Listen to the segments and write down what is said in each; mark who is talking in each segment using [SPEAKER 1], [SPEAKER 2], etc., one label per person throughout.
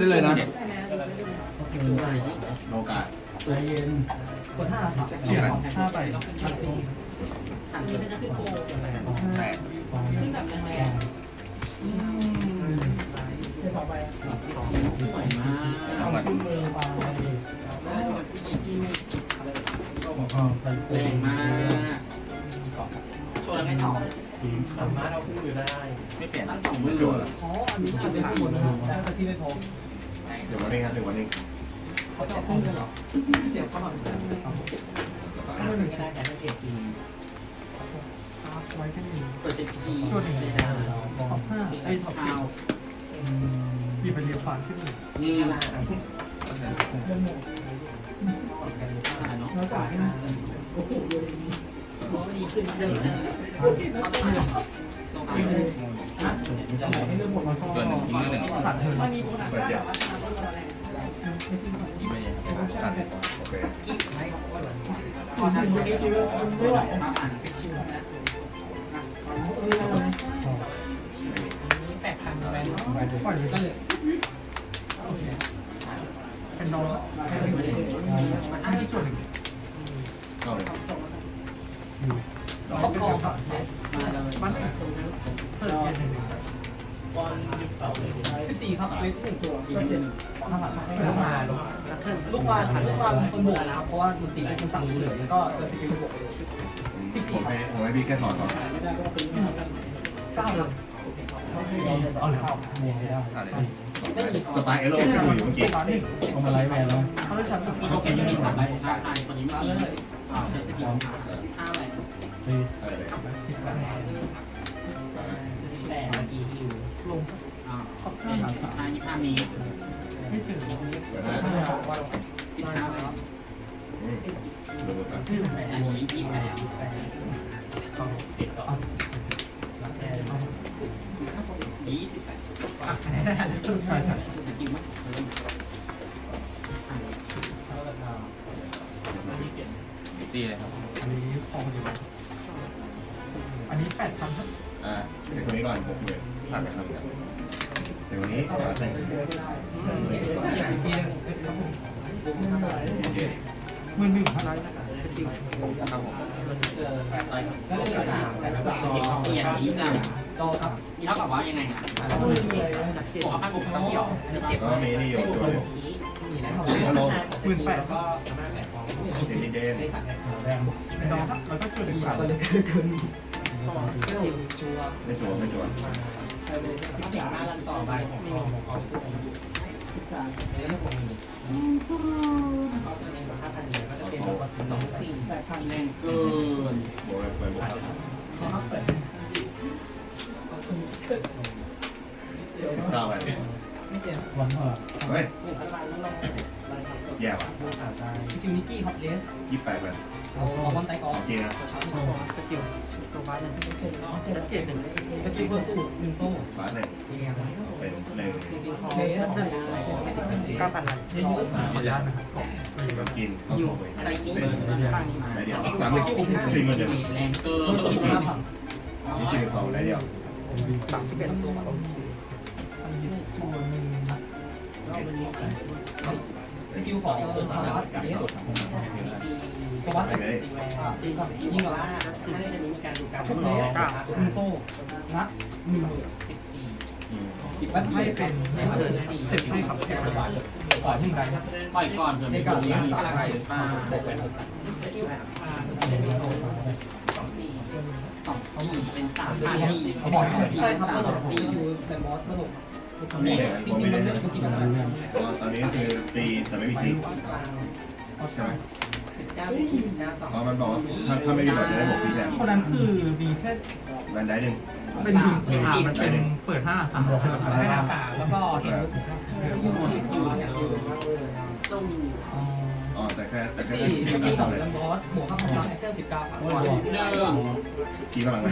[SPEAKER 1] ได้เลยนะ
[SPEAKER 2] เจ็ด
[SPEAKER 1] โอกาส
[SPEAKER 3] ใจเย็น
[SPEAKER 4] คนห้าสาม
[SPEAKER 1] เสียง
[SPEAKER 3] ห้าไป
[SPEAKER 2] หันไปจะขึ้นโก
[SPEAKER 1] แปด
[SPEAKER 2] ขึ้นแบบแรง
[SPEAKER 4] ไม่ต่อไป
[SPEAKER 2] ๆสวยมาก
[SPEAKER 1] เอามา
[SPEAKER 3] ขึ้นมือไป
[SPEAKER 2] แล้วแบบผู้หญิงที่
[SPEAKER 3] อ๋อไปโก
[SPEAKER 2] แรง
[SPEAKER 3] ง
[SPEAKER 2] มากโชว์แล้วไม่ต่อ
[SPEAKER 3] ทีม
[SPEAKER 4] สามารถเอาคู่อยู่ได้
[SPEAKER 2] ไม่เปลี่ยนตั้งสองมื
[SPEAKER 1] ไม่
[SPEAKER 2] อ
[SPEAKER 1] จั่วเหรอ
[SPEAKER 4] อ๋ออันนี้ชื่อเป็นสมุนนะครับได้ที่ไม่พบ
[SPEAKER 1] เดี๋ยววันนี้ครับเดี๋ยววันนี้
[SPEAKER 4] เขาจะพุ่งกันเหรอ เดี๋ยวเข้ามาถ้าไม่ถึงก็ได้แต่ถ้าเกิดดีไว้กันหนึ่ง
[SPEAKER 2] เปิดเซ็ตที
[SPEAKER 3] ช่วงหนึ่ง
[SPEAKER 2] ไม่
[SPEAKER 3] ใน
[SPEAKER 2] ได้
[SPEAKER 3] ดาวเราบอ
[SPEAKER 4] ท็อ
[SPEAKER 3] ล
[SPEAKER 4] ปห้าไอ้ท็อป
[SPEAKER 2] เท้า
[SPEAKER 3] หยิบไปเรียบฟันขึ้นหนึ่ง
[SPEAKER 2] นี่
[SPEAKER 4] เรื่องหมด
[SPEAKER 2] อะไรเนาะ
[SPEAKER 4] แล้วจ่ายให้โอ้โหเยอะนี้โอ้ดีขึ้นเยอะนะ
[SPEAKER 2] โซ่ไป
[SPEAKER 4] จะไหนให้เรื่องหมดมา
[SPEAKER 1] เกินหนึ่งทิ้งเรื่องหนึ่ง
[SPEAKER 3] ตัดเธอ
[SPEAKER 4] มันมีโบนัส
[SPEAKER 1] เปิดเดียวอีไม่ได้ตัดโอเค
[SPEAKER 2] พอทำให้ดูสวยมาอ่านชิวนะ
[SPEAKER 4] นี่แปดพันแบงค์
[SPEAKER 3] ไปเลย
[SPEAKER 4] ปล่อเลยก็เลย
[SPEAKER 3] เป็นนอง
[SPEAKER 2] มันอันที่ส่วน
[SPEAKER 1] เข้าเลย
[SPEAKER 3] อยู่
[SPEAKER 4] เขาพอกับ
[SPEAKER 2] มาเลย
[SPEAKER 3] มันเพิ่มเป็นหนึ่ง
[SPEAKER 4] สิบสี่ครับเลขที่หนึ่งตัวก็เจ็ด
[SPEAKER 3] ห้าบา
[SPEAKER 4] ลูกมาลูกมาลูกมาคนบวกนะครับเพราะว่ามันตีมันคนสั่งเหลือแล้วก็จะสกิลบวก
[SPEAKER 1] ผมให้ผมให้พี่แค่ถอนก่อน
[SPEAKER 4] เก้าหลัง
[SPEAKER 3] เอาเลยครับมวงไม่ได้
[SPEAKER 1] ตัดเลยสไตล์เอโร่ที่อยู่เมื่อกี้
[SPEAKER 3] เอามาไล่แมนแล้ว
[SPEAKER 4] เขาได้แชมป์
[SPEAKER 2] มีโอเคยังมีสามใบท้าทายตัวนี้เมื่อกี้ใช้สกิลห้าอะไร
[SPEAKER 3] ตี
[SPEAKER 1] เออเลย
[SPEAKER 3] สิบ
[SPEAKER 2] เป็นสิบห้ายี่ห้าเมตร
[SPEAKER 3] ไม่ถึง
[SPEAKER 1] เปิดได้
[SPEAKER 2] สิบห้าใบ
[SPEAKER 1] อืมดูดูกัน
[SPEAKER 2] อันนี้ยี่แปดยี่สิบแปด
[SPEAKER 3] ใช่ใช่
[SPEAKER 2] สกิลมั้ย
[SPEAKER 1] ตีเลยครับ
[SPEAKER 3] อันนี้พอดีอันนี้แปดพันครับ
[SPEAKER 1] อ่าเดี๋ยวคนนี้ก่อนหกหมื่นผ่านไปครับา
[SPEAKER 4] มแต่สา
[SPEAKER 2] เกียรตินี้จัง
[SPEAKER 4] รอครับ
[SPEAKER 2] เท่ากับว่ายังไงอะบอกว่าพันบุกสกิลเจ็บ
[SPEAKER 1] ก็มีนี่อยู่ตัวหนึง
[SPEAKER 4] มีนะ
[SPEAKER 1] ฮัลโหล
[SPEAKER 3] หมื่นแปดก็
[SPEAKER 1] เย็นเย็น
[SPEAKER 3] แดงเป็นน้องครับแล้วก็จุดอีกสาม
[SPEAKER 4] ก็เลยเกินชัวร์
[SPEAKER 1] ไม่จวไม่จว
[SPEAKER 2] เจ็บหน้าลันต่อไป
[SPEAKER 4] สองสี่แปดพัน
[SPEAKER 2] แรงเกิน
[SPEAKER 1] โบย เปิดบวกสิบเก้าไป
[SPEAKER 4] ไม่เจ็บ
[SPEAKER 3] วันเมื่อ
[SPEAKER 1] เฮ้ย
[SPEAKER 4] หนึ่งพันบาท แล้วลง
[SPEAKER 1] แย่ว่ะ
[SPEAKER 4] คิวนิกกี้ฮอตเลส
[SPEAKER 1] ยี่แปดไป
[SPEAKER 4] เอาบอลไตกอ
[SPEAKER 1] โอ
[SPEAKER 4] ล์ฟ
[SPEAKER 1] เคนะ
[SPEAKER 4] สกิลตัวฟ้าเนี่ยเป็นเกมหนึ่งสกิลเพื่อสู้หนึ่งโซ่
[SPEAKER 1] ฟ้าหนึ่งเป็นหนึ่ง
[SPEAKER 4] เลสเก้าพัน
[SPEAKER 3] ยี่สิบสามล้านนะครับ
[SPEAKER 1] ก็กินก็
[SPEAKER 2] อยู่
[SPEAKER 1] ส่งไป
[SPEAKER 2] ใส่กิ้งเบอร์ข้างนี้มา
[SPEAKER 1] ได้เดียวสามสิบสี่หมื่นหนึ่ง
[SPEAKER 2] แรงเกิ
[SPEAKER 4] เพิ่ม
[SPEAKER 2] น
[SPEAKER 4] สกิลห้าพัน
[SPEAKER 1] ยี่สิบสองได้เดียว
[SPEAKER 4] สามสิบเอ็ดโซ่ สกิลของพาร์ทเลสสวัสดิ์ยิงกับชุดเลสหนึ่งโซ่นัดหนึ่งหมื่น
[SPEAKER 1] อืม
[SPEAKER 4] แบ็คให้เป็น
[SPEAKER 3] สิบให้ขับแค่ขอหนึ่งใดครับ
[SPEAKER 2] ปล่อยก่อนเผื่อมีคนเลี้ยงอะไรหรือเปล่าสองสี่เป็นสามสี่
[SPEAKER 4] เขาบอก
[SPEAKER 2] สี่
[SPEAKER 4] ใช่ครับ
[SPEAKER 2] สา
[SPEAKER 4] ระ
[SPEAKER 2] ม
[SPEAKER 4] บบ
[SPEAKER 2] สี่
[SPEAKER 4] แต่บอ
[SPEAKER 1] นี่
[SPEAKER 4] จ
[SPEAKER 1] ผม
[SPEAKER 4] ริง
[SPEAKER 1] ไม่ได้
[SPEAKER 4] มันเลือกสกิลอะไร
[SPEAKER 1] ก็ตอนนี้คือตีแต่ไม่มีทีใช่ไหม
[SPEAKER 4] สิบเก้าที่สิบเก้าสอง
[SPEAKER 1] เพราะมันบอกว่าถ้าถ้าไม่มีแบบจะได้หกทีแทน
[SPEAKER 3] คนนั้นคือมีแค่
[SPEAKER 1] แบนได้หนึ่ง
[SPEAKER 3] เป็นทีมมันเป็นเปิดห้าสาม
[SPEAKER 4] ห้าสามแล้วก็เห็น
[SPEAKER 2] สู้
[SPEAKER 1] อ๋อ แต่แค่แต่แค่
[SPEAKER 4] สี่
[SPEAKER 1] ได้
[SPEAKER 4] สกิลข
[SPEAKER 1] เท่า
[SPEAKER 4] อง
[SPEAKER 1] เลย
[SPEAKER 4] แลมบอสบวกข้าวของแอคเซลสิบเก้าพัน
[SPEAKER 2] เรื่อง
[SPEAKER 1] ทีพลังไหม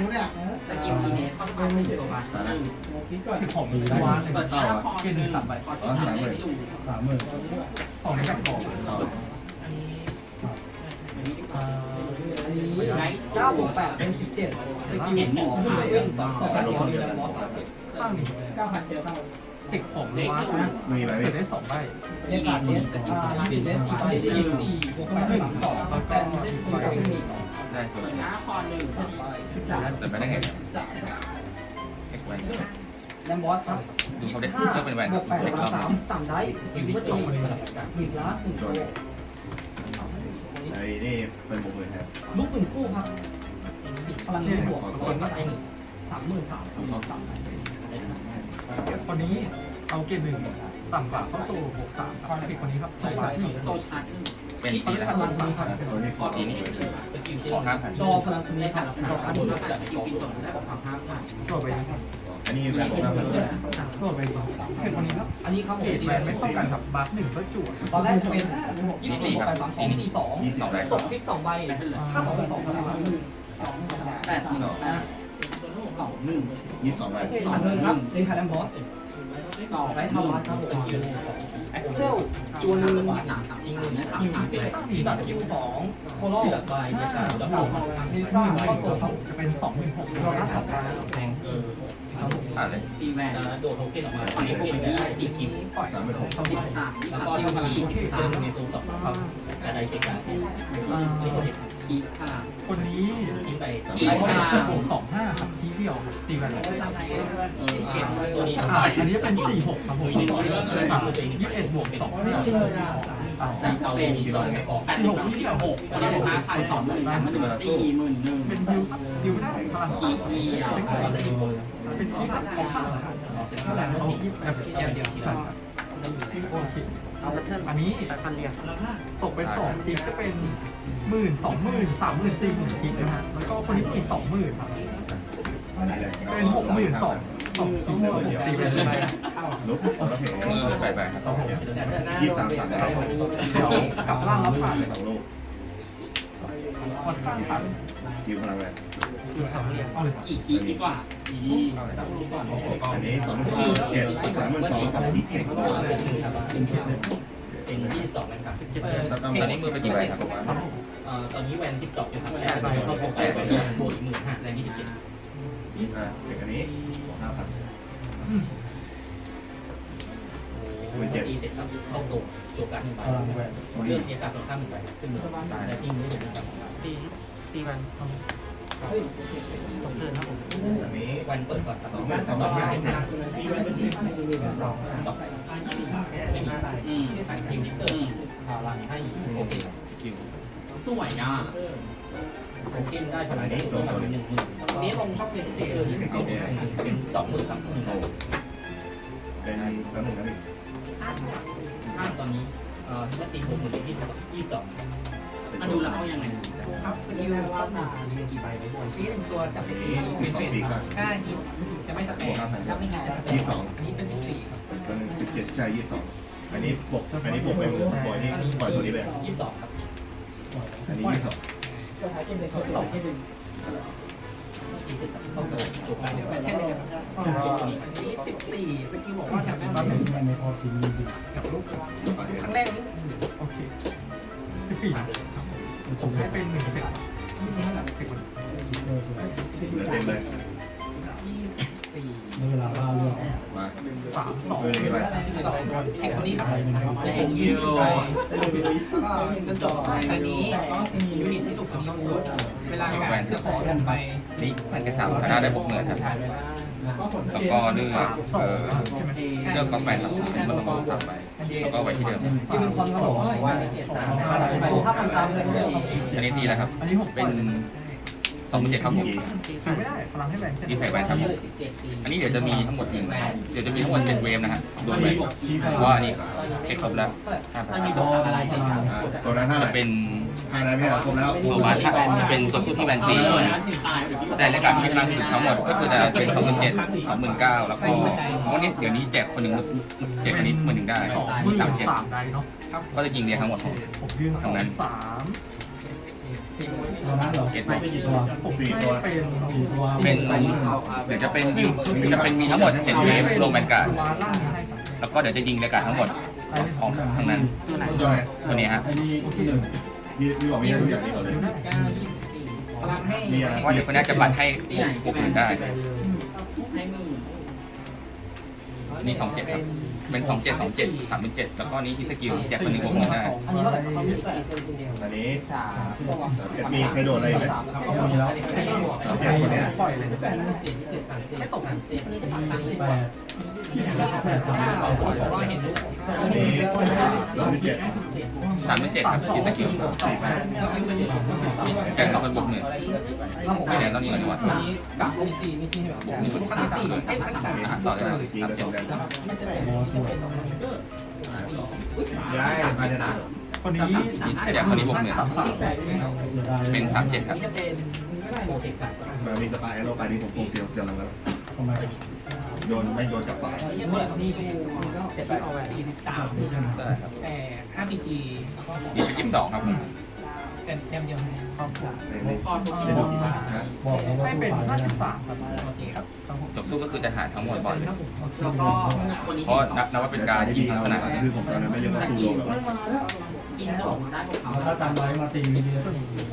[SPEAKER 2] สกิลอีเมทค่อนข้างเป็นตัวบัตหนึ่ง
[SPEAKER 3] ที่ของมีได้
[SPEAKER 2] เปิดแล้วพอเป็นหนึ่งตัดไปพอที่สามเลยจู่
[SPEAKER 3] สามหมื่นของไม่กับของ
[SPEAKER 1] เอา
[SPEAKER 4] อันนี้เก้าบวกแปดเป็นสิบเจ็ดสกิลของเรื่องสองสองของแลมบอส
[SPEAKER 3] ข้างนี้
[SPEAKER 4] เก้าพันเจอเท่า
[SPEAKER 3] เทคของเลยวะนะ
[SPEAKER 5] มีไหม
[SPEAKER 3] เกิดได้สองใบ
[SPEAKER 6] เรียกการเลสอ่าลิมิตเลสสี่ใบยี่สิบสี่บวกแปดสามสองสแปนใบสี่สอง
[SPEAKER 5] ได้โซน
[SPEAKER 2] ช้าคอหนึ่ง
[SPEAKER 5] แต่ไม่ได้ไงเอ็กแวน
[SPEAKER 6] แลมบอสครับ
[SPEAKER 5] ดูเขาได้ก็เป็นแวน
[SPEAKER 6] บวกแปด
[SPEAKER 5] เด็ก
[SPEAKER 6] สาม
[SPEAKER 5] เรา
[SPEAKER 6] สามสามได้สกิลที่ตีหนึ่งลาสหนึ่งโซ
[SPEAKER 5] ไอ้นี่เป็นบุกเลยครับ
[SPEAKER 6] ลูกหนึ่งคู่ครับพลังหนึ่งบวกพลังไม่ได้หนึ่งสามหมื่นสามสาม
[SPEAKER 3] คนนี้เอาเกณฑ์หนึ่งต่ำกว่าเข้าสู่บวกสามครับเทคคนนี้ครับสองใบ
[SPEAKER 2] โซชาร์จ
[SPEAKER 5] เป็นตีแล้ว
[SPEAKER 6] พลังนี้ครับ
[SPEAKER 5] ตัวนี้ขอตีนี่ขอห้าพัน
[SPEAKER 6] ดอพลังคนนี้ครับดอการ
[SPEAKER 2] ดู
[SPEAKER 6] ดู
[SPEAKER 2] แล้วแต่สกิลกินจบได้บอกความห้ามผ่าน
[SPEAKER 3] โดดไปนี้ครับ
[SPEAKER 5] อันนี้เป็นห้าพันเลย
[SPEAKER 3] โดดไปนี้เทคคนนี้ครับ
[SPEAKER 6] อันนี้ครับผ
[SPEAKER 3] เก
[SPEAKER 6] ม
[SPEAKER 3] รดแวนไม่เท่ากันครับบัฟหนึ่งก็จั่
[SPEAKER 6] ตอนแรกจะเป็นยี่สิบสี่บวกแปสามสองสี่สอง
[SPEAKER 5] ยี่สิบแปด
[SPEAKER 6] ตกทิกสองใบถ้าสองเป็นสองพลัง
[SPEAKER 2] แปดหนึ่งแปด สองหนึ่ง
[SPEAKER 5] ยี่สิบสองใบ
[SPEAKER 6] ผ่านเทิร์นครับในไทยแลนด์บอส
[SPEAKER 2] สอง
[SPEAKER 6] ไรทาวาครับผมเอ็กเซลจวนหนึ่ง
[SPEAKER 2] สามสามจริงหนึ่งสามสามเป็น
[SPEAKER 6] สัตว์คิวของโคโลใบในการแล้วก็ลิซ่าเข้าโซนครับ
[SPEAKER 3] จะเป็นสองหมื่นหก
[SPEAKER 6] เราละสองใบ
[SPEAKER 5] ผ่านเลย
[SPEAKER 2] ตีแวนโดดโทเค็นออกมาฝั่งนี้เป็นยี่สิบคิว
[SPEAKER 3] ปล่อย
[SPEAKER 5] สามเป็นหก
[SPEAKER 2] สิบสามแล้วก็ที่สี่สิบสาม
[SPEAKER 3] ในโซนสองครับ
[SPEAKER 7] อะไรเช็คการ
[SPEAKER 2] คีค่ะ
[SPEAKER 3] คนนี้
[SPEAKER 7] ทิ้งไป
[SPEAKER 2] ขี้
[SPEAKER 3] ไอ้
[SPEAKER 2] ค่ะ
[SPEAKER 3] บวกสองห้าครับทีเดียวครับตีกันเลย
[SPEAKER 7] ตัวนี้
[SPEAKER 3] อันนี้เป็นสี่หกครับผมยี่สิบเอ็ดบวกสองห้าอ่า
[SPEAKER 2] สามเปนแปดหนึ่งสิบหกอันนี้เป็นห้าพันสองหมื่นสามหมื่นสี่หมื่นหนึ่ง
[SPEAKER 3] เป็นดิวดิวได้พลัง
[SPEAKER 2] คีเวีย
[SPEAKER 3] เป็นที่แบของเขาแบบเดียวเดียวที่สั่นโอเค อันนี้พันเรียงตกไปสองทีก็เป็นหมื่นสองหมื่นสามหมื่นสี่หมื่นทีนะฮะแล้วก็คนนี้อีกสองหมื่นครับเป็นหกหมื่นสองสองทีหกตีเป็นอะไร
[SPEAKER 5] ลุกแล้วเพล
[SPEAKER 7] มือไปไป
[SPEAKER 3] ครับผม
[SPEAKER 5] ยี่สิบสามสาม
[SPEAKER 3] เดี๋ยวกลับล่างแล้วผ่านเลย
[SPEAKER 5] สองลูก
[SPEAKER 3] ค่อนข้างผ่าน
[SPEAKER 5] คิวพลังแวน
[SPEAKER 3] อยู่สามเหลี่ยมเอาเลย
[SPEAKER 2] กี่คีดีกว่าดี
[SPEAKER 5] อันนี้สองสองเจ็ดสามหมื่นสองสองที่เก่งโล
[SPEAKER 7] เป็นยี่สิบสองแวนครับ
[SPEAKER 5] ตอนนี้มือเป็นกี่ใบครับผมว่า
[SPEAKER 7] ตอนนี้แวนสิบสองอยู่ทั้งแวนเข้าโฟกัสไปบวกอีกหมื่นห้าแรงยี่สิบเจ็ด
[SPEAKER 5] อ่าถึงอันนี้ห้าพัน
[SPEAKER 7] ตีเสร็จครับเข้าโซ่โจการหนึ่งใบเลือกเอการตรงข้ามหนึ่งใบขึ้นมือและที่มือหนึ่งครับ
[SPEAKER 3] ตีตีมัน ตกเตือนครับผม
[SPEAKER 7] วันเปิดก่อนครับ
[SPEAKER 5] สองหมื่นสองพันห้า
[SPEAKER 3] สอง
[SPEAKER 7] สองใบไม่มี
[SPEAKER 2] อืม
[SPEAKER 7] ทางทีมดิเตอร์พลังให้โอเค
[SPEAKER 5] คิว
[SPEAKER 2] สวยอะ
[SPEAKER 7] โอเคได้พลังนี้ตัวมาเป็นหนึ่งหมื่น
[SPEAKER 2] นี้ลงช่องเป็นเตะ
[SPEAKER 7] เป็นสองหมื่นครับหนึ่ง
[SPEAKER 5] โซเป็นแป๊บนึงนะพี่
[SPEAKER 7] ถ้าตอนนี้เอ่อเมื่อตีหกหมื่นยี่สิบสอง
[SPEAKER 2] มาดูแล้วเอายังไง
[SPEAKER 6] ครับสกิลว่าตา
[SPEAKER 7] กี่ใบไว้บน
[SPEAKER 6] ชี้หนึ่งตัวจับเป็นเอ
[SPEAKER 5] สองปีก็
[SPEAKER 6] ห้าฮิตจะไม่สเปนถ้าไม่งั้นจะสเปน
[SPEAKER 5] ยี่สิบสอง
[SPEAKER 6] อันนี้เป็นสิบสี่ครับ
[SPEAKER 5] ตัวนึงสิบเจ็ดใช่ยี่สิบสองอันนี้บวกอันนี้บวกไปมือปล่อยนี่ปล่อยตัวนี้เลย
[SPEAKER 7] ยี่สิบสองครับ
[SPEAKER 5] อันนี้ยี่สิบสอง
[SPEAKER 6] ก็ท้ายเกมเลยเขาตกให้ดึง
[SPEAKER 7] ตีเสร็จเข้าโซ่จบการเดียว
[SPEAKER 6] แค่เลยครับ
[SPEAKER 7] จบตัวนี้
[SPEAKER 6] อันนี้สิบสี่สกิลบอกว่าแถบแม่
[SPEAKER 3] บ้านหนึ่งไม่พอทีกับลูก
[SPEAKER 6] ครั้งแรกนี่
[SPEAKER 3] โอเคสิบสี่ ผมให้เป็นหนึ่งเสร็จเสร็จมัน
[SPEAKER 5] เหลือเต็มเลย
[SPEAKER 6] ยี่สิบสี่
[SPEAKER 5] มา
[SPEAKER 3] สามสอง
[SPEAKER 5] เออนี่ไป
[SPEAKER 6] สองแข่งตัวนี้
[SPEAKER 2] แรงยู
[SPEAKER 6] จนจบอันนี้ยูนิตที่ถูกกำหนดเวลาการจะขอส่งไป
[SPEAKER 5] นี่มันจะสามคณะได้บวกเงินครับแล้วก็เลือกเออเลือกกาแฟครับมันต้องสามใบ แล้วก็ไว้ที่เดิม
[SPEAKER 6] ที่เป็นคอนเขาบอกว่าเกียรติสามไปดูภาพตามเลยเซลล์ครับ
[SPEAKER 5] อันนี้ตีแล้วครับ
[SPEAKER 3] อันนี้หก
[SPEAKER 5] เป็น สองหมื่นเจ็ดครับผม
[SPEAKER 3] ซื้อไม่ได้พลังให้แรง
[SPEAKER 5] ที่ใส่แวนครับ อันนี้เดี๋ยวจะมีทั้งหมดหนึ่งเดี๋ยวจะมีทั้งหมดเจ็ดเวฟนะฮะโดนไปว่าอันนี้เช็คครบแล้วห้าพัน
[SPEAKER 2] มีบอกอะไรใส่สาม
[SPEAKER 5] ตัวนั้นเท่าไหร่เป็นห้านั้นพี่ครบแล้ว
[SPEAKER 7] โซบัสจะเป็นตัวคู่ที่แวนตี
[SPEAKER 5] แต่รายการที่พลังถึงทั้งหมดก็คือจะเป็นสองหมื่นเจ็ดสองหมื่นเก้าแล้วก็วันนี้เดี๋ยวนี้แจกคนหนึ่งแจกคนนี้หมื่นหนึ่งได้
[SPEAKER 3] สอง
[SPEAKER 5] มี
[SPEAKER 3] มือ
[SPEAKER 5] สา
[SPEAKER 3] สามม
[SPEAKER 5] เจ็ด
[SPEAKER 3] ได้เนาะ
[SPEAKER 5] ก็จะยิงเรียงทั้งหมด
[SPEAKER 3] ผมยืนสองสาม
[SPEAKER 5] เจ็ดใบ
[SPEAKER 3] ผมให้เป็นสี่ตัว
[SPEAKER 5] เป็นเดี๋ยวจะเป็นยิงจะเป็นมีทั้งหมดเจ็ดเวฟโรแมนการ์ด
[SPEAKER 3] วาล่างนี้ให้ครับ
[SPEAKER 5] แล้วก็เดี๋ยวจะยิงรายการทั้งหมดของทั้งนั้นตัวนี้ฮะนี่นี่บอกมีทุกอย่างนี่ก่อนเลย
[SPEAKER 6] เก้ายี่สิบสี่พลังให้
[SPEAKER 5] มีอะไรว่าเดี๋ยวคนนี้จะบัตรให้บวกหมื่นได้
[SPEAKER 2] ให้มือ
[SPEAKER 5] นี่สองเจ็ดครับ เป็นสองเจ็ดสองเจ็ดสามเป็นเจ็ดแล้วก็นี้ที่สกิลแจกคนหนึ่งบวกหนึ่งได้
[SPEAKER 6] อันนี้เท่าไหร่
[SPEAKER 1] อันนี้
[SPEAKER 2] สาม
[SPEAKER 1] มีใครโดดอะไรไหม
[SPEAKER 3] มีแล้ว
[SPEAKER 1] แค่คนเนี้ย
[SPEAKER 3] ปล่อยเลย
[SPEAKER 6] ไม่ตก
[SPEAKER 3] แปด
[SPEAKER 6] ก็เห็นลูก
[SPEAKER 1] อันนี้สามสิบเจ็ด
[SPEAKER 5] สามเป็นเจ็ดครับที่สกิล
[SPEAKER 1] สี่แปด
[SPEAKER 5] แจกสองคนบวกหนึ่งไม่แดงต้องยิงกันดีกว่า
[SPEAKER 6] อันนี้กับลูกตีนี่ที่แบ
[SPEAKER 5] วกหนึ่งบวกสามเลยอะต่อเลยนะ
[SPEAKER 1] จริง
[SPEAKER 5] สาม
[SPEAKER 1] กับส
[SPEAKER 5] เจ็ด
[SPEAKER 1] งกันย้ายมาเนี่ยนะ
[SPEAKER 3] คนนี้
[SPEAKER 5] แจกคนนี้บวกหนึ่งเป็นสามเจ็ดครับ
[SPEAKER 7] โปรเทคสัตว์
[SPEAKER 1] มามีสปายแอโร่ไปนี่ผมคงเซียวเซียวแล้วโดนไม่โดนจับปาก
[SPEAKER 7] เมื่อนี่เจ็ดร้อยเอาไว้สี่สิบสาม
[SPEAKER 5] ได้ครับ
[SPEAKER 7] แต่ห้าพีจี
[SPEAKER 5] นี่เป็นยี่สิบสองครับผม
[SPEAKER 7] เป็นแต้มเดียว
[SPEAKER 3] ครับผม
[SPEAKER 1] ในในในสุดที่ผ่านนะ
[SPEAKER 3] ให้เป็นห้าสิบสามครับ
[SPEAKER 7] โอเคครับ
[SPEAKER 5] จบสู้ก็คือจะหายทั้งหมดบอลเลย
[SPEAKER 3] แล้วก็
[SPEAKER 5] เพราะนับนับว่าเป็นการยิงลักษณะ
[SPEAKER 1] คือผมตอนนั้นไม่เรียกว่าสู้แบบว่า
[SPEAKER 7] กินสองได้ของเขา
[SPEAKER 8] ถ้าจำไว้มาตีมีดี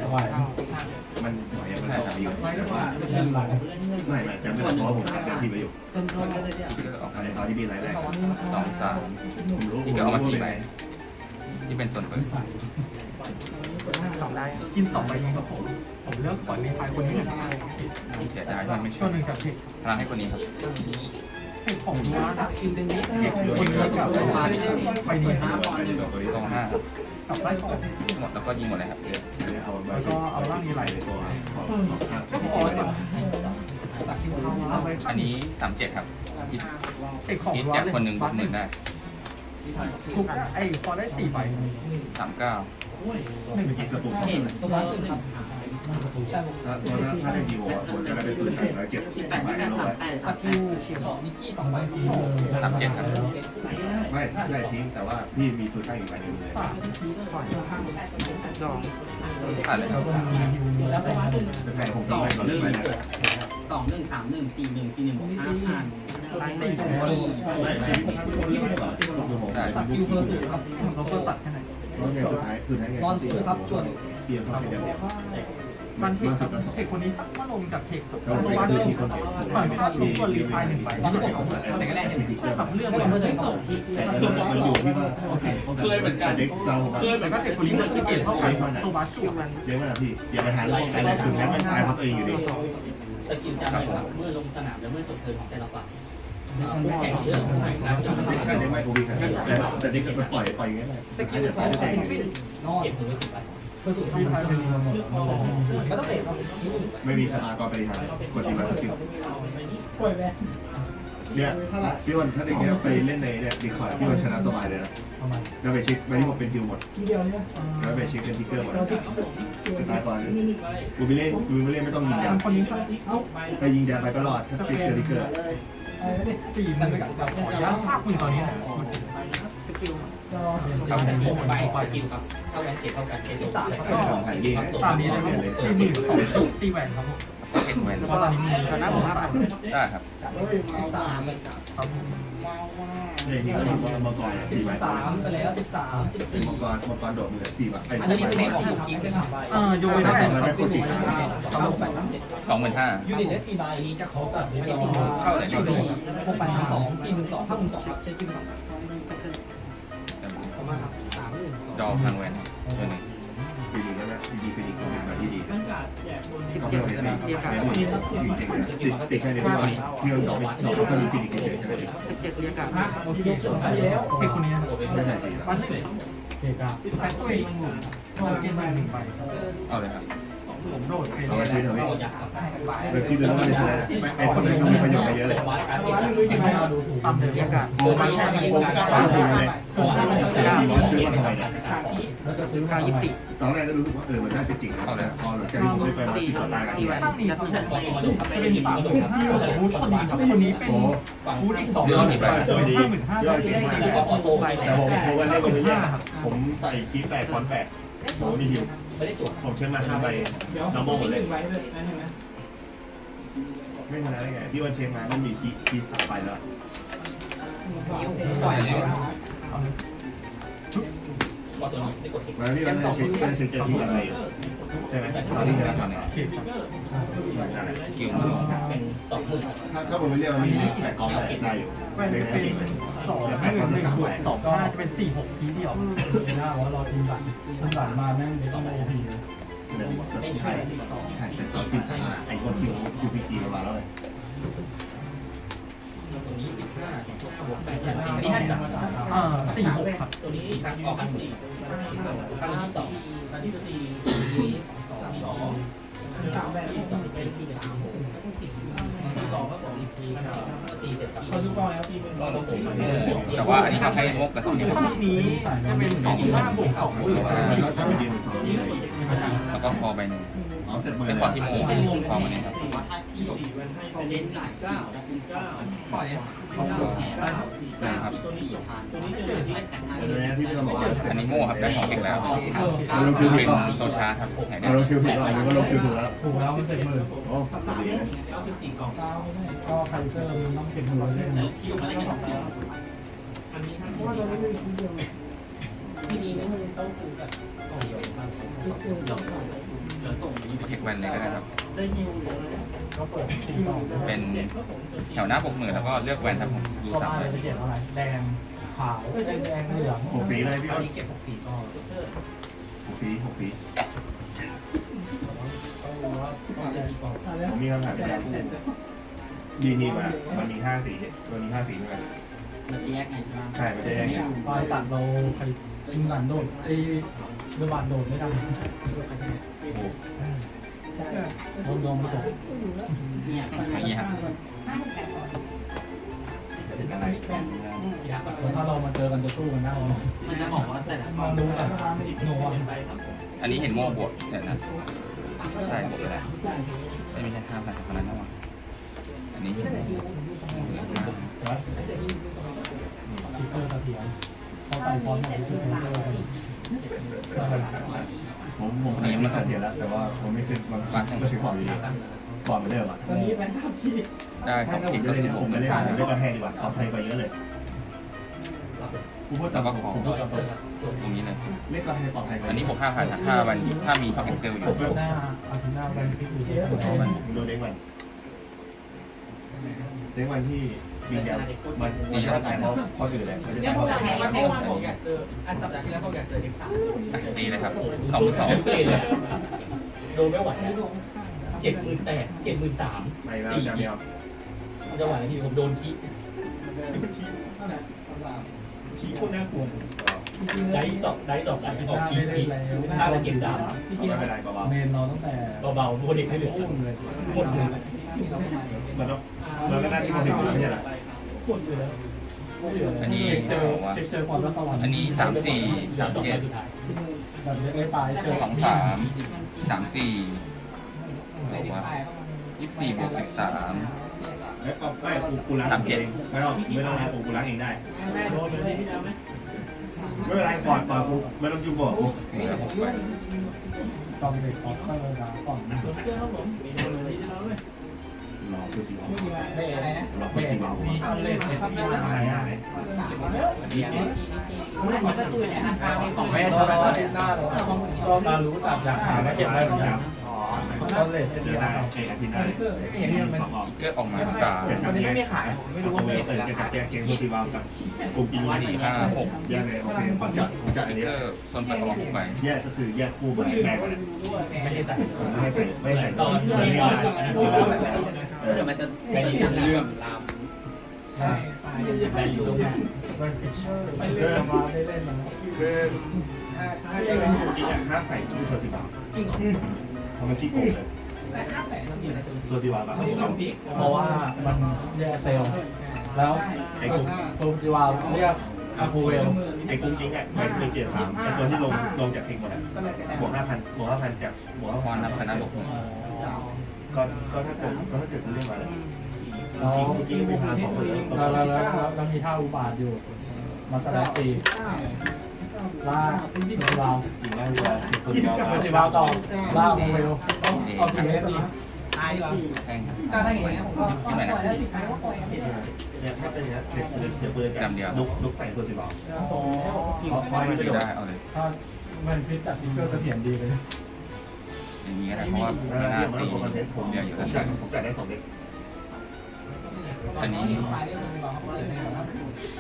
[SPEAKER 8] สบาย
[SPEAKER 1] มันหมาย ใช่ครับดีกว่ว่าไม่ไม่จำไม่ได้เพราะผมจำที่ไปอยู่
[SPEAKER 5] ที่ก็ออกมานใน
[SPEAKER 1] นี้ตอนที่มีรายแรก
[SPEAKER 5] สองสาม
[SPEAKER 1] ผมรู้
[SPEAKER 5] ที่ก็เอามาสี่ใบที่เป็นส่วนเปิด
[SPEAKER 3] สองได้กินสองใบนี้กับผม ผมเลือกก่อนในไฟคนที่หนึ่ง
[SPEAKER 5] เสียดายที่ไม่ใช่
[SPEAKER 3] วหนึ่งจากเทค
[SPEAKER 5] พลังให้คนนี้ครับ
[SPEAKER 3] ของม้าจาก
[SPEAKER 7] กินเป็นนิด
[SPEAKER 3] เทคคนนี้กับมาที่ใบนี้ห้า
[SPEAKER 1] ไปที่แบบบริ
[SPEAKER 5] ส
[SPEAKER 1] ษั
[SPEAKER 5] อ
[SPEAKER 1] ท
[SPEAKER 5] งห้า
[SPEAKER 3] กับไล่ของ
[SPEAKER 5] หมดแล้วก็ยิงหมดเลยครับ
[SPEAKER 1] เอา
[SPEAKER 3] แล้วก็เอาร่างนี้ไหล
[SPEAKER 1] ในตัวของ
[SPEAKER 3] ก็พอเนี่ยสักคิวเข้ามาไว้
[SPEAKER 5] อันนี้สามเจ็ดครับที่
[SPEAKER 3] เทคของ
[SPEAKER 5] ที่แจกคนหนึ่งบวกหนึ่งได้
[SPEAKER 3] ทุกไอ้พอได้สี่ใบ
[SPEAKER 5] สามเก้า
[SPEAKER 1] หนึ่งกินสตูสอง
[SPEAKER 7] เห็นสวัสดิ์ครับ
[SPEAKER 1] ถ้าถ้าได้ดีโอผมจะได้เป็นตัวไทยแล้วเก็บ
[SPEAKER 2] สิบแปดแปดสามแปด
[SPEAKER 6] สกิลของนิกกี้สองใบที่
[SPEAKER 5] สามเจ็ดครับ
[SPEAKER 1] ไม่ใช่ทิ้งแต่ว่าพี่มีสูตรไทยอีกใบหนึ่งเลย
[SPEAKER 3] สอง
[SPEAKER 5] ผ่านเลยครับ
[SPEAKER 7] แล้วสวัสดิ์
[SPEAKER 1] เป็นไงผมทิ้งไปก่อนเลยไปเลย
[SPEAKER 2] สองหนึ่งสามหนึ่งสี่หนึ่งสี่หนึ่งบวกห้าพัน
[SPEAKER 3] ไล่สี่
[SPEAKER 1] ไม่ถ้าเป็นคนเล่นก่อนคือผม
[SPEAKER 5] ได้
[SPEAKER 6] สกิลเพอร์สูครับ
[SPEAKER 3] เราเพิ่มตัดแค่ไหน
[SPEAKER 1] แล้วไงสุดท้ายสุดท้ายไง
[SPEAKER 6] นอนสูครับจวน
[SPEAKER 1] เตรียมเข้าไปเดียว
[SPEAKER 3] มันเทคครับเทคคนนี้ตั้งว่าลงจากเทค
[SPEAKER 1] แล้ว
[SPEAKER 3] ส
[SPEAKER 1] ผม
[SPEAKER 3] วัส
[SPEAKER 1] คือ
[SPEAKER 3] ดิ์
[SPEAKER 1] ที่คนเดียว
[SPEAKER 3] ปล่อยไม่ได้ทุกคนรีไฟหนึ่งใบ
[SPEAKER 1] ตอนที่ผมผมแต่ก็ได้
[SPEAKER 3] ใช่แบบเรื่อง
[SPEAKER 6] ไม่ต้องเพิ่มเติมต่อ
[SPEAKER 1] แต่มันอยู่ที่ว่าเคยเหมือนกันเด็กเจ้า
[SPEAKER 3] เคยแต่ก็เทคคนนี้มันคือเปลี่ยนเท่ากันตัวบัสชูกัน
[SPEAKER 1] เลี้ยงมันนะพี่อย่าไปหาเรื่องอะไรสุดแล้วไม่ตายเพราะตัวเองอยู่ดี
[SPEAKER 7] สกิลจำได้ว่าเมื่อลงสนามและเมื่อจบเทิร์นของแต่ละฝั่งคู่แข่งเรื่องของการ
[SPEAKER 1] ใช่เด็กไม่กูบีครับแต่แต่เด็กก็ปล่อยปล่อยอย่างเงี้ย
[SPEAKER 6] สกิลของฟินนอน
[SPEAKER 7] เก็บมือไว้สิบใบ
[SPEAKER 6] เพอร์สู
[SPEAKER 3] รีไฟเป็น
[SPEAKER 6] ก็ต้องเตะครับ
[SPEAKER 1] ไม่มีชะตากรริหารกดดีมาสกิลเนี่ยพี่วันถ้าเด็กเนี้ยไปเล่นในเนี่ยดีคอร์ดพี่วันชนะสบายเลยนะแล้วไปเช็คไปที่ผมเป็นคิวหมดแล้วไปเช็คเป็นทิกเกอร์หมดชะตายกรกูไม่เล่นกูไม่เล่นไม่ต้องยิงยา
[SPEAKER 3] คนนี้ก็
[SPEAKER 1] ไปยิงยาไปก็รอดถ้าติดเจอทิกเกอร์
[SPEAKER 3] สี่หนึ่งแบขอยาทราบคุณตอนนี้ กิล
[SPEAKER 7] ครับผมไปสกิลครับเท่ากันเก็บเท่ากันเก็บสาม
[SPEAKER 1] ก็หายดีนะ
[SPEAKER 3] ตามนี้เลยครับสี่หมื่นสองตีแหวนครับผม
[SPEAKER 5] เป็นแวน
[SPEAKER 3] แล้วก็ตอนนี้มีคณะผมห้าพัน
[SPEAKER 5] ได้ครับ
[SPEAKER 6] สิบสาม
[SPEAKER 3] ครับ
[SPEAKER 1] เนี่ยนี่ก็มีมังกร
[SPEAKER 6] สิ
[SPEAKER 1] สี่
[SPEAKER 6] บ
[SPEAKER 1] ใบ
[SPEAKER 6] สามไปแล้วสิบสามสิบสี่
[SPEAKER 1] มังกรมังกรโดดเหลือสี่ใบไอ้
[SPEAKER 7] อันนี้
[SPEAKER 1] สี่
[SPEAKER 7] เป็น
[SPEAKER 1] ใบ
[SPEAKER 7] ของสุกี้เป็นสามใบ
[SPEAKER 3] อ่าโยนได้
[SPEAKER 1] ไม่โคจิ
[SPEAKER 3] ครับผม
[SPEAKER 5] สองหมื่นห้า
[SPEAKER 6] ยูนิตได้สี่ใบนี้จะขากับสี่
[SPEAKER 5] เข้าเลยเข้าเลย
[SPEAKER 6] หกแปดสองสี่หนึ่งสองห้าหนึ่งสองครับใช้กินสอง
[SPEAKER 2] ประมาณสามหมื่นสอง
[SPEAKER 5] จอพลังแวนตัวหนึ่ง
[SPEAKER 1] ฟีนิกแล้วนะดีฟีนิกเป็นมาที่ดี
[SPEAKER 3] ติดเกี่ยวกันนะเกี่ยวกัน
[SPEAKER 1] จริงๆติดติดแค่นี้ไม่พอที่เราดอกดอกก็มีฟีนิกเฉยๆใช่ไหม
[SPEAKER 3] ติดเกี่ยวกันโอเคเทคคนนี้
[SPEAKER 1] ไม่ใช่สิ
[SPEAKER 3] วันหนึ่ง
[SPEAKER 8] เกกะ
[SPEAKER 3] ใช้ตัวเองโดนเกณฑ์หนึ่งไป
[SPEAKER 5] เอาเลยครับ
[SPEAKER 3] ผมโดดเพล
[SPEAKER 1] เอาไปช่วยเถอะ
[SPEAKER 7] ก็อยากครับ
[SPEAKER 1] เลยพี่ดูว่าในสนามไอ้คนนี้มีประโยชน์เยอะเลย
[SPEAKER 7] วัดการเก็บสาม
[SPEAKER 3] ยังไงเราดูถูกตามเดิมอากาศ
[SPEAKER 1] โอ้มันแค่โกงการวางทีเลยสี่ร้อยซื้อมาทำไมเนี่ย
[SPEAKER 8] แล้วจะซื้อ
[SPEAKER 3] การ
[SPEAKER 8] มา
[SPEAKER 3] ยี่สิบ
[SPEAKER 1] ตอนแรกก็รู้สึกว่าเออมันน่าจะจริงนะแต่พอหลังจากที่ผมได้ไปมาสิบตายกัน
[SPEAKER 3] ตีแหวนข้างนี้ต้องใช้
[SPEAKER 7] พอมาดูครับไม่ได้
[SPEAKER 3] เป็น
[SPEAKER 7] ยิน
[SPEAKER 3] สาม
[SPEAKER 7] ก็
[SPEAKER 3] ห
[SPEAKER 7] ดู
[SPEAKER 3] มื่น
[SPEAKER 7] ครับ
[SPEAKER 3] ที่เราบูทคนนี้กับคนนี้เป็น
[SPEAKER 1] โอ้
[SPEAKER 3] บูทอีกสอง
[SPEAKER 1] ยอดดี
[SPEAKER 3] ห้าหมื่นห้า
[SPEAKER 1] ยอดเก่งมาก
[SPEAKER 7] ก็ออโต้ไป
[SPEAKER 1] แต่ผมผมว่าเล่นบนนี้ผมใส่คีแปดฟอนแปดผมมีฮิว
[SPEAKER 7] ไม่ได้จวด
[SPEAKER 1] ผมเชื่อมาห้าใบน้ำมองหมดเลยไม่ชนะได้ไงพี่วันเชงมาไม่มีคีคีสามใบแล้ว
[SPEAKER 7] ปล่อยแล้วก็ตัวนี้ไม่กดสิบ
[SPEAKER 1] มาพี่วันเชงเชงเชงจะทิ้งอะไรใช่ไหมตอนนี้ชนะสามเนี่ย
[SPEAKER 3] เขียนครับ
[SPEAKER 1] นั่นแหละ
[SPEAKER 5] สกิลมันลง
[SPEAKER 7] เป็นสองหมื่น
[SPEAKER 1] ถ้าถ้าผมไม่เรียกว่ามีแปดกองแปดได้อยู่
[SPEAKER 3] แวนจะเป็นสองหมื่นหนึ่งบว กสองห้าจะเป็นสี่หกทีเดียว
[SPEAKER 8] ไม่น่าว่ารอทีมหลังทีมหลังมาแม่งไม่ต้องโอพี
[SPEAKER 1] เดี๋ยวใช่ใช่แต่ตอนทีมสามไอ้คนคิวคิวพีจีมาแล้วเลย
[SPEAKER 7] ตัวนี้สิบห้าบวกแปดอันนี้ห้าสาม
[SPEAKER 3] อ่าสี่หกครับ
[SPEAKER 7] ตัวนี้ครั้งออกครั้งสี่ครั้งที่สองครั้งที่สี่สองสองสอง สามแบบนี้ต่อไปที่เป็นสี่สี่สองก็บอกอีกทีก็ตีเสร็จครับเขาดูก่อนแล้วตีเป็นร้อยผม
[SPEAKER 5] แต่ว่าอันนี้เขาให้งกกับสองนิ้ว
[SPEAKER 3] ภาพนี้จะเป็นสองห้าบวกสอง
[SPEAKER 1] แล้วถ้า
[SPEAKER 5] แล้วก็คอใบหนึ่ง
[SPEAKER 1] อ๋อเสร็จมือ
[SPEAKER 5] เป็นคอที่โมค อมันนี้ครับ
[SPEAKER 2] เล่นหลายเก้าปล่อย
[SPEAKER 5] นะครับ
[SPEAKER 2] ตัวนี้ผ่านตัวนี้เจอที่ต่าน
[SPEAKER 1] เดี๋ยวนี้ที่พี่ต้องบอกว่าเจ
[SPEAKER 5] อันนี้โม่ครับได้ของเก่งแล้ว
[SPEAKER 1] เราลงคิวผิ
[SPEAKER 5] เป็
[SPEAKER 1] ด
[SPEAKER 5] นโซชาร์ครับไหน
[SPEAKER 1] เราลงคิวผิดเราหรือว่าลงคิวถูกแล้ว
[SPEAKER 8] ถูกแล้วมันเสร็จมือ
[SPEAKER 1] โอ้ตัดตัวดีนะ
[SPEAKER 8] ก็ไคเซอร์มันต้องเก็บมือเล่นนะ
[SPEAKER 2] คิวมาได้กันสองสี่
[SPEAKER 7] ที่ดีนี่มันต้องซื้อกับของเดียว
[SPEAKER 2] เดี๋ยวส่งเดี๋ยวส่งนี้
[SPEAKER 5] เทคแวนเลยก็ได้ครับ
[SPEAKER 8] ก็เปิดตีต่อะไร
[SPEAKER 5] เป็นแถวหน้าปกมือแล้วก็เลือกแวนครับผมดู
[SPEAKER 8] ก็
[SPEAKER 5] สับ
[SPEAKER 8] มา
[SPEAKER 5] เล
[SPEAKER 8] เลย
[SPEAKER 5] ย
[SPEAKER 8] ไปเก็บอะไรแดงขาวแดงแดงเหลือง
[SPEAKER 1] หกสีเลยพี่
[SPEAKER 7] ตอ
[SPEAKER 1] ก็
[SPEAKER 7] นนี้เก็บหกสี่ก็
[SPEAKER 1] หกสีหกสี
[SPEAKER 7] ดีกว่า
[SPEAKER 1] ผมมีคำถามจากผู้ดีทีมามันมีห้าสีตัวนี้ห้าสีใช่ไหม
[SPEAKER 2] มันแยกไงบ้าง
[SPEAKER 1] ใช่ไม่ใช่แยกกัน
[SPEAKER 8] ปลายตัดเราใครยิงหลันโดดไอ้เรือบันโดดไม่ได้
[SPEAKER 1] โอ้
[SPEAKER 8] โดนโดนไม่ตก
[SPEAKER 2] เนี่ย
[SPEAKER 5] อย่างนี้ครับ
[SPEAKER 1] อะไร
[SPEAKER 2] พี่รัก
[SPEAKER 8] แต่ถ้าเรามาเจอกันจะสู้กันได้ไหม
[SPEAKER 2] มันจะบอกว่าแต่ละ
[SPEAKER 8] มองดูกันโน้ต
[SPEAKER 5] อันนี้เห็นโม่บวกเดี๋ยวนะใช่บวกแล้วไม่ใช่ห้าพันคนนั้นนะวะอันนี้
[SPEAKER 8] คิปเปอร์เสถียรเข้าใส่ฟอนต์ของคิปเปอร์เสถียร
[SPEAKER 1] ผมผมใส่มาสันเดียวแล้ว แต่ว่าผมไม่ขึ้นมันฟังก็ถือความอยู่ดีความเหมือนเดิมอะ
[SPEAKER 6] ตอนนี้เป็นภาพที่
[SPEAKER 5] ได้ส
[SPEAKER 1] ถ้า
[SPEAKER 5] อง
[SPEAKER 1] ถ้าผ
[SPEAKER 5] ที
[SPEAKER 1] ม
[SPEAKER 5] ก็
[SPEAKER 1] จะเล่น
[SPEAKER 5] คือบว
[SPEAKER 1] ผ
[SPEAKER 5] ก
[SPEAKER 1] ม
[SPEAKER 5] เหมื
[SPEAKER 1] จะ
[SPEAKER 5] อน
[SPEAKER 1] เล่น
[SPEAKER 5] กัน
[SPEAKER 1] ผมเล่นกระแทกดีกว่าเอาไทยไปเยอะเลยกูพูดตามผมผมพูดตามตรง
[SPEAKER 5] ตรงนี้เลย
[SPEAKER 1] เล่นกระแทกปลอดภัย
[SPEAKER 5] อันนี้บวกห้าพันถ้าวันถ้ามีช็อคเอ็กเซลอยู่
[SPEAKER 8] หน้าอาทิตย์หน้าแบนฟิกอยู่ที่
[SPEAKER 5] เพราะมัน
[SPEAKER 1] โดนเด้งวันเด้งวันที่ ดีแกมันมันร่างกายเขาข้ออื่นแหละเขาจะ
[SPEAKER 2] เนี่ย
[SPEAKER 1] ได้
[SPEAKER 2] ผมอยากเห็นว่าเมื่อวานผมอยากเจอ อันสัปดาห์ที่แล้วผมอยากเจอเด็กสาว
[SPEAKER 5] ดีเลยครับสองสอง
[SPEAKER 7] โดนไม่ไหวเจ็ดหมื่นแปดเจ็ดหมื่นสาม
[SPEAKER 1] ไม่แล้วจำเดียว
[SPEAKER 7] มันจะไหวที่ผมโดนคิคิโคตรน่ากลัวได้สองได้สองอันที่ออกคิ
[SPEAKER 8] ไม่ได้
[SPEAKER 7] คิ
[SPEAKER 8] แล้ว
[SPEAKER 7] ห้าเป็นเจ็ดสาม
[SPEAKER 1] ไม่เป็นไรเบา
[SPEAKER 8] เมนเราตั้งแต่
[SPEAKER 7] เบาๆโมเด็กไม่เหลือ
[SPEAKER 8] พุ่งเลย
[SPEAKER 7] หมดเลย
[SPEAKER 1] ๆมันต้องมันก็หน้าที่คนหนึ่งไม่ใช่หรอ
[SPEAKER 8] พุ่งเลยแล้วไม่เหลือ
[SPEAKER 5] อันนี้
[SPEAKER 8] เช็คเจอ
[SPEAKER 5] ว่า
[SPEAKER 8] เช็คเจอความรักสวรรค์
[SPEAKER 5] อันนี้สามสี่สามเจ็ด
[SPEAKER 8] แบบเล็กๆไปเจอ
[SPEAKER 5] สองสามสามสี่บอกว่ายี่สี่บวกสิบสาม
[SPEAKER 1] แล้วก็ไม่กูกูล้างเองไม่ต้องไม่ต้องล้างกูกูล้างเองได้
[SPEAKER 7] โดนไปที่แล้วไหม
[SPEAKER 1] ไม่เป็นไรก่อนก่อนกูไม่ต้องยุ่งบอกกู
[SPEAKER 5] เหลือหกใบ
[SPEAKER 8] ตอนเด็กออสเตอร์ดาก่อน
[SPEAKER 1] รอคือสีบา
[SPEAKER 2] อะไรนะ
[SPEAKER 1] รอคือสีบา
[SPEAKER 8] มีอันเล่นเอสพีอะไร
[SPEAKER 1] หาย
[SPEAKER 8] อะ
[SPEAKER 1] ไหน
[SPEAKER 2] ของ
[SPEAKER 8] ไม่
[SPEAKER 2] แม่
[SPEAKER 8] ตอน
[SPEAKER 2] ทำไม
[SPEAKER 8] อาทิตย์หน้าเราชอบการรู้จักอยากหาแล้วเก็บไว้เหมือนกัน
[SPEAKER 2] อ๋อ
[SPEAKER 8] ตอนเล่นเอส
[SPEAKER 1] เดื
[SPEAKER 8] พี
[SPEAKER 1] อนห
[SPEAKER 8] อะ
[SPEAKER 1] น้าเออาทิตย์หน้าเลย
[SPEAKER 2] อย่างนี้มัน
[SPEAKER 1] สออก
[SPEAKER 5] เกิดออกมาสาม
[SPEAKER 2] วันนี้ไม่มีขายผมไม่รู้ว่า
[SPEAKER 1] เว
[SPEAKER 2] มี
[SPEAKER 1] ลเปิดจะแก้เกมสีบากับกลุ่มกิน
[SPEAKER 5] สี่ห้าหก
[SPEAKER 1] แยกเลยโอเคผมจัดผมจัด
[SPEAKER 5] ส
[SPEAKER 1] อัน
[SPEAKER 5] ติ๊ก
[SPEAKER 1] นี้
[SPEAKER 5] เกอร์โซนเปิดออกหกใบ
[SPEAKER 1] แยกก็คือแยกคู่แบบแบ่ง
[SPEAKER 7] ไม่ได้ใส่
[SPEAKER 1] ไม่ใส่ไม่ใส่
[SPEAKER 7] ตอน
[SPEAKER 1] ไม่
[SPEAKER 7] นี้
[SPEAKER 1] ให้
[SPEAKER 7] ตอน
[SPEAKER 1] ได้
[SPEAKER 2] เดี๋ยวมันจะเป็นเรื่องลาม
[SPEAKER 8] ใช่แบนอยู่ตรงนั้นไม่เล่นมาได้เล่นมา
[SPEAKER 1] คือถ้าถ้าเล่นคู่กินอะห้ามใส่ชุดตัวสีบบาท
[SPEAKER 2] จริงเหรอ
[SPEAKER 1] ทำมันขี้โกงเลย
[SPEAKER 2] แต่ห้าแสนมันมีอะไรจะ
[SPEAKER 1] ตัวสีบบาแบบ
[SPEAKER 8] เพราะว่ามันแยกเซลแล้ว
[SPEAKER 1] ไอ้กุ้ง
[SPEAKER 8] ตัวจีวาวเรียกอาคูเวล
[SPEAKER 1] ไอ้กุ้งกิ้งอะมันเป็นเกียร์สามไอ้ตัวที่ลงลงจากเพลงหมดอะ
[SPEAKER 2] ก็เลยจะได้
[SPEAKER 1] บวกห้าพันบวกห้าพันจากบวกห้า
[SPEAKER 5] พ
[SPEAKER 1] พั
[SPEAKER 5] อนนับคณะบวกหนึ่ง
[SPEAKER 1] ก็ก็ถ้าเกิดก็ถ้าเกิดคุณเรียกมาแล้ว
[SPEAKER 8] แล้ว
[SPEAKER 1] กิ้งกิ้งเป็นพลังสองคนแล้วตก
[SPEAKER 8] แล้วแล้วแล้วมีท่าอุบาทอยู่ มาสแลปตีลากตัวจีวาว
[SPEAKER 1] กิ้งง่ายกว่าตัวสีบา
[SPEAKER 8] ตัวจีวาวต่อลากอาคูเวลเอาทีเอสตี
[SPEAKER 2] ตายเหรอ
[SPEAKER 5] แท่ง
[SPEAKER 2] ถ้าได้อย่างเงี้ยผมก็ปล่อยแล้วสิบครั้งก็ปล่อย
[SPEAKER 1] เนี่ยถ้าเป็นอย่างนี้เด็กเดี๋ยวเปิดกันลุกลุกใส่ตัวสีบา
[SPEAKER 2] โอ้
[SPEAKER 1] เพราะเพราะมัน
[SPEAKER 5] ไม่
[SPEAKER 1] ประโยช
[SPEAKER 5] ได้
[SPEAKER 1] น์
[SPEAKER 5] เอาเลย
[SPEAKER 8] ถ้ามันฟิตจัดติ๊กเกอร์เสถียรดีเลย
[SPEAKER 5] อย่างนี้ก็ได้เพราะว่าไม่น่าตีเดียวอยู่
[SPEAKER 1] ผม
[SPEAKER 5] แล้ว
[SPEAKER 1] จ่า
[SPEAKER 5] กั
[SPEAKER 1] ย
[SPEAKER 5] น
[SPEAKER 1] ผมจ่ายได้สองเด็ก
[SPEAKER 5] อันนี้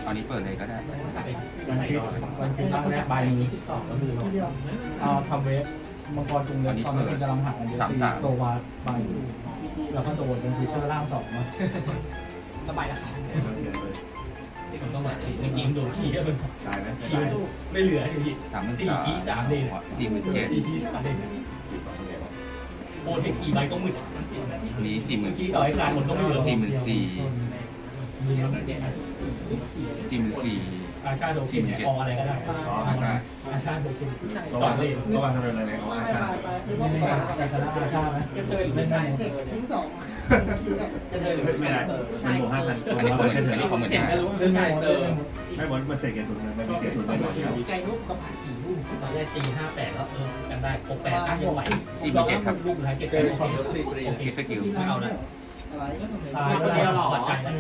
[SPEAKER 5] อันนี้เปิดเลยก็ได้
[SPEAKER 8] วันที่วันที่ตั้งแรกใบนี้สิบสองก็คือเอาทำเวฟมังกรจุงเล็กตอนนี้กำลังหักกันเยอะตีโซวาใบแล้วก็โดนเป็นฟิชเชอร์ล่างสองมา
[SPEAKER 2] สบายแล้ว
[SPEAKER 7] ที่ผมต้องมาเมื่อกี้มันโดนขี้มัน
[SPEAKER 1] ตายไหม
[SPEAKER 7] ขี้ไม่เหลือที
[SPEAKER 5] สามหมื่น
[SPEAKER 7] สี่ขี้สามเลย
[SPEAKER 5] สี่หมื่นเจ็ด
[SPEAKER 7] สี่ขี้สามเลยโอนไปกี่ใบก็หมื่น
[SPEAKER 5] นี่สี่หมื่น
[SPEAKER 7] ขี้ต่อให้การหมดก็ไม่เหลือ
[SPEAKER 5] สี่หมื่นสี่สี่หมื่นสี่
[SPEAKER 7] อาชาโดกินเนี่ยออกอะไรก็ได้
[SPEAKER 1] อ๋อใช่
[SPEAKER 7] อาชาโดกิน
[SPEAKER 1] ก็
[SPEAKER 7] สอ
[SPEAKER 1] ว่าง
[SPEAKER 7] เลย
[SPEAKER 1] ก็ว่าทำอะไรเนี่ยเขาอาชา
[SPEAKER 8] นี่ไม่ได้การชนะอาชาไหม
[SPEAKER 2] กระเทยหรือไม่
[SPEAKER 8] ไม่
[SPEAKER 2] ใช่
[SPEAKER 8] ใช่
[SPEAKER 6] ทิ้งสอง
[SPEAKER 2] กระเทยหรือ
[SPEAKER 1] ไม่
[SPEAKER 2] ไม่
[SPEAKER 1] ได้
[SPEAKER 2] ใช่
[SPEAKER 1] มันบวกห้าพัน
[SPEAKER 5] อันนี้เขาเหมือนอันนี้เขาเหมือน
[SPEAKER 2] เห็น
[SPEAKER 5] กัน
[SPEAKER 2] ก็รู้ว่าไม่ใช่เซอร์
[SPEAKER 1] ไม่หมดมาเสกเกศูนย์มันมีเกศูนย์ได้หมดแล้ว
[SPEAKER 2] ไก่นุ๊กก็ผ่าสีลูก
[SPEAKER 7] ตอนแรกตีห้าแปดแล้วเออกันได้หกแปดอะยังไหว
[SPEAKER 5] สี่หมื่นเจ็ดครับ
[SPEAKER 7] ลูกท้ายเจ็ด
[SPEAKER 2] เจอช็อตสี่ตรี
[SPEAKER 7] โอเค
[SPEAKER 5] คิดสกิล
[SPEAKER 7] ไม่เอาละ
[SPEAKER 8] ตาย
[SPEAKER 2] คนเดียวหรอ
[SPEAKER 7] ปัดใจแล้ว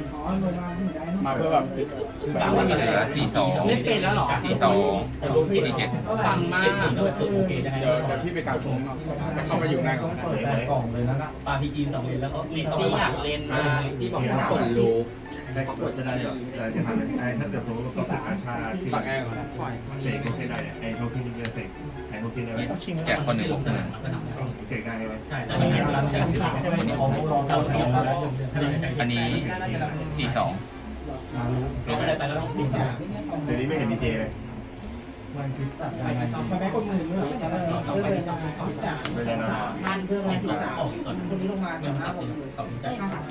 [SPEAKER 2] มาเพื่อแบบ
[SPEAKER 7] กล่าวว่า
[SPEAKER 5] เหลือสี่สอง
[SPEAKER 2] เล่นเป็นแล้วหรอ
[SPEAKER 5] สี่สองสี่เจ็ด
[SPEAKER 2] ปังมาก
[SPEAKER 7] เจ็ดหมื่นแล้วโอเคได้
[SPEAKER 2] เดี๋ยวเดี๋ยวพี่ไปกางทุ่งเนาะจะเข้ามาอยู่ในก่อน
[SPEAKER 8] เปิดแปดกล่องเลยนะ
[SPEAKER 7] ปาพีจีนสองเลนแล้วก็
[SPEAKER 2] ลิ
[SPEAKER 7] สอง
[SPEAKER 2] ซี่
[SPEAKER 7] บา
[SPEAKER 2] อยา
[SPEAKER 7] ท
[SPEAKER 2] กเล่นมาลิซี่บอกว่าคนรู้
[SPEAKER 1] ได้กดจะได้เหรอแต่จะทำไอ้ถ้าเกิดสมมติว่าเราเสกอาชาที่
[SPEAKER 2] ปักแง่ก่อนปล่อย
[SPEAKER 1] เสกไม่ใช่ได้ไอ้โทเค็นนี่จะเสกไอ้โทเค็นได้ไหม
[SPEAKER 5] แจกคนหนึ่งหกหมื่น
[SPEAKER 1] เสกได้ไหม
[SPEAKER 7] ใช่แต่
[SPEAKER 8] อัน
[SPEAKER 7] ไม่
[SPEAKER 8] นี้
[SPEAKER 7] ใช่
[SPEAKER 8] ร้าน
[SPEAKER 7] ใช่
[SPEAKER 8] ใช้
[SPEAKER 7] สิ
[SPEAKER 8] สิ
[SPEAKER 7] บบ
[SPEAKER 8] ใช่ไหมของรอเราเตรียมมาแล้ว
[SPEAKER 5] อันนี้สี่สอง
[SPEAKER 8] มารู้
[SPEAKER 7] เราอะไรไปแล้วต้องตีสาม
[SPEAKER 1] เดี๋ยวนี้ไม่เห็นดีเจเลย
[SPEAKER 8] วันคิดตัด
[SPEAKER 2] ไป
[SPEAKER 8] ยังไง
[SPEAKER 2] ไปซ้อมไปคนมือเมื่อต้องไปซ้อมซ้อม
[SPEAKER 1] ไม่ได้นะ
[SPEAKER 6] บ้านเพื่อน
[SPEAKER 7] อ
[SPEAKER 6] มา
[SPEAKER 7] อก
[SPEAKER 6] สี่
[SPEAKER 7] ก่อน
[SPEAKER 6] สาม
[SPEAKER 7] ออกก่อน
[SPEAKER 6] คนนี้ลงมา
[SPEAKER 7] เงิน
[SPEAKER 6] ห้า
[SPEAKER 7] ตัด
[SPEAKER 6] หก
[SPEAKER 7] เขาใจ
[SPEAKER 6] ห้าสาม